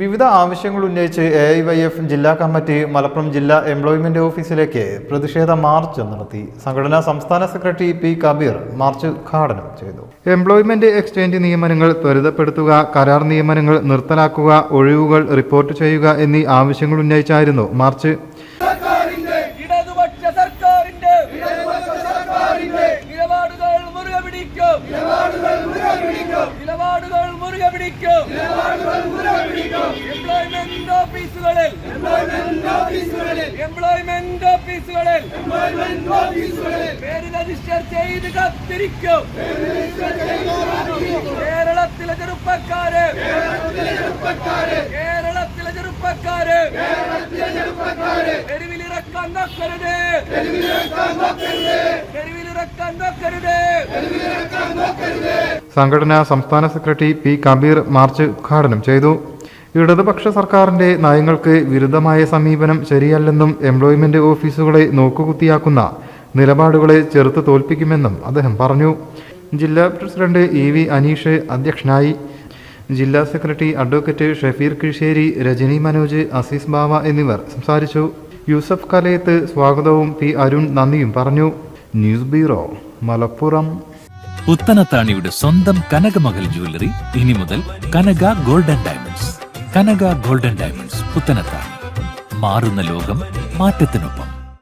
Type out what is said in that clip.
വിവിധ ആവശ്യങ്ങൾ ഉന്നയിച്ച് എ ഐ വൈ എഫ് ജില്ലാ കമ്മിറ്റി മലപ്പുറം ജില്ലാ എംപ്ലോയ്മെന്റ് ഓഫീസിലേക്ക് പ്രതിഷേധ മാർച്ച് നടത്തി. സംഘടനാ സംസ്ഥാന സെക്രട്ടറി പി. കബീർ മാർച്ച് ഉദ്ഘാടനം ചെയ്തു. എംപ്ലോയ്മെന്റ് എക്സ്ചേഞ്ച് നിയമനങ്ങൾ ത്വരിതപ്പെടുത്തുക കരാർ നിയമനങ്ങൾ നിർത്തലാക്കുക ഒഴിവുകൾ റിപ്പോർട്ട് ചെയ്യുക എന്നീ ആവശ്യങ്ങൾ ഉന്നയിച്ചായിരുന്നു മാർച്ച്. ഇടതുപക്ഷ സർക്കാരിന്റെ നിലപാടുകൾ മുറുകെ പിടിക്കും. നിലപാടുകൾ മുറുകെ പിടിക്കും എംപ്ലോയ്മെന്റ് ഓഫീസുകളിൽ എംപ്ലോയ്മെന്റ് രജിസ്റ്റർ ചെയ്ത് കാത്തിരിക്കും. കേരളത്തിലെ ചെറുപ്പക്കാര് കേരളത്തിലെ ചെറുപ്പക്കാര് തെരുവിലിറക്കാൻ നോക്കരുത്. തെരുവിലിറക്കാൻ നോക്കരുത്. സംഘടന സംസ്ഥാന സെക്രട്ടറി പി കബീർ മാർച്ച് ഉദ്ഘാടനം ചെയ്തു. ഇടതുപക്ഷ സർക്കാരിന്റെ നയങ്ങൾക്ക് വിരുദ്ധമായ സമീപനം ശരിയല്ലെന്നും എംപ്ലോയ്മെന്റ് ഓഫീസുകളെ നോക്കുകുത്തിയാക്കുന്ന നിലപാടുകളെ ചെറുത്ത് തോൽപ്പിക്കുമെന്നും അദ്ദേഹം പറഞ്ഞു. ജില്ലാ പ്രസിഡന്റ് ഇ വി അനീഷ് അധ്യക്ഷനായി. ജില്ലാ സെക്രട്ടറി അഡ്വക്കേറ്റ് ഷഫീർ കിഷേരി രജനി മനോജ് അസീസ് ബാവ എന്നിവർ സംസാരിച്ചു. യൂസഫ് കലയത്ത് സ്വാഗതവും പി അരുൺ നന്ദിയും പറഞ്ഞു. News bureau Malappuram. പുത്തനത്താണിയുടെ സ്വന്തം കനകമകൽ ജ്വല്ലറി ഇനി മുതൽ Kanaka golden diamonds Kanaka golden diamonds പുത്തനത്ത മാറുന്ന ലോകം മാറ്റത്തിനൊപ്പം.